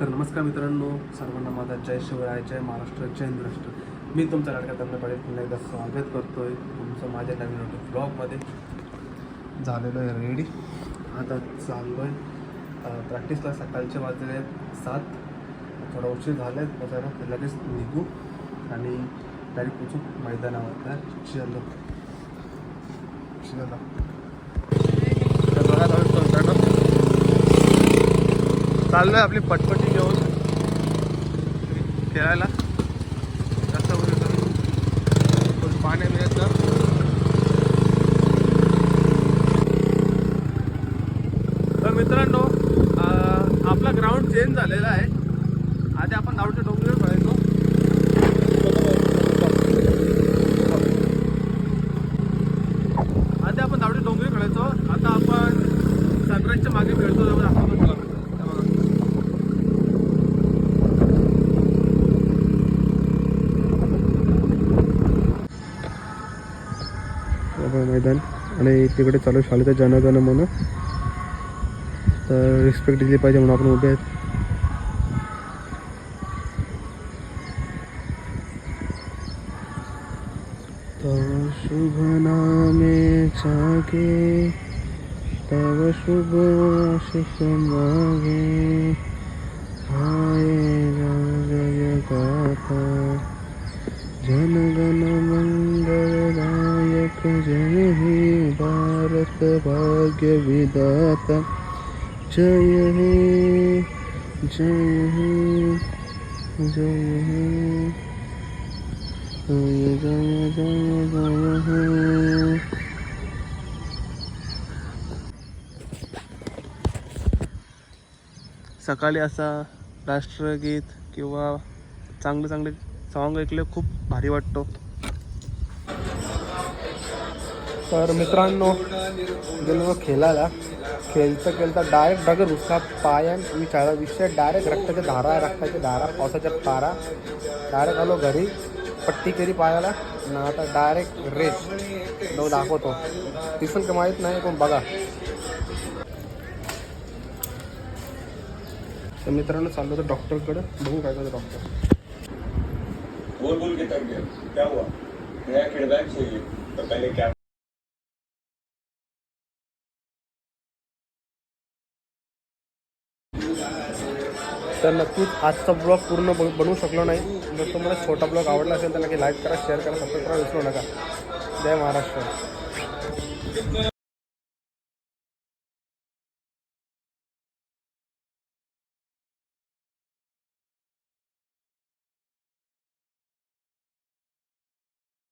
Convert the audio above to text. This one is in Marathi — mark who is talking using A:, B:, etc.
A: तर नमस्कार मित्रांनो सर्वांना माझा जय शिवराय जय महाराष्ट्र जय हिंद राष्ट्र मी तुमच्या लाडक्या तरुण पाटील पुन्हा एकदा स्वागत करतोय तुमचं माझ्या नवीन युट्यूब ब्लॉगमध्ये झालेलो आहे रेडी आता चाललो आहे प्रॅक्टिसला सकाळचे वाजले आहेत सात. थोडा उशीर झाला आहे तर लगेच निघू. आणि डायरेक्ट पोचू मैदानावर तर चलो. चलो तर बघा जाऊ मित्रांनो चाललोय आपली पटपटी घेऊन. खेळायला. जास्त पाणी मिळतं तर. मित्रांनो आपला ग्राउंड चेंज झालेला आहे. आधी आपण धावटे मैदान आणि तिकडे चालू शाळेचं जनगण म्हणून तर रिस्पेक्ट दिली पाहिजे म्हणून आपण उभे आहेत तव शुभ नामे जागे तव शुभ आशिष मागे हाय जय गाथा जनगण मङ्गलदायक जय हे भारत भाग्य विदाता जय हे जय हे जय हे। जय जय जय जय हे। सकाळी असा राष्ट्रगीत किंवा चांगले चांगले सॉन्ग ऐकले खूप भारी वाटतो. तर मित्रांनो गेलो खेळायला. खेळता खेळता डायरेक्ट डगर उसका पायान विचारा विषय डायरेक्ट रक्ताच्या धारा रक्ताच्या धारा पावसाच्या पारा. डायरेक्ट आलो घरी पट्टी केली पायाला ना आता डायरेक्ट रेस तो दाखवतो. दिसून का माहीत नाही पण बघा. तर मित्रांनो चाललो तर डॉक्टरकडे बघू काय करतो डॉक्टर
B: बोल बोल के थक गया क्या हुआ? नया फीडबैक चाहिए तो पहले क्या
A: तर नक्कीच आजचा ब्लॉग पूर्ण ब- बनवू शकलो नाही. जर तुम्हाला छोटा ब्लॉग आवडला असेल तर नक्की लाईक करा शेअर करा सबस्क्राईब करा विसरू नका. जय महाराष्ट्र.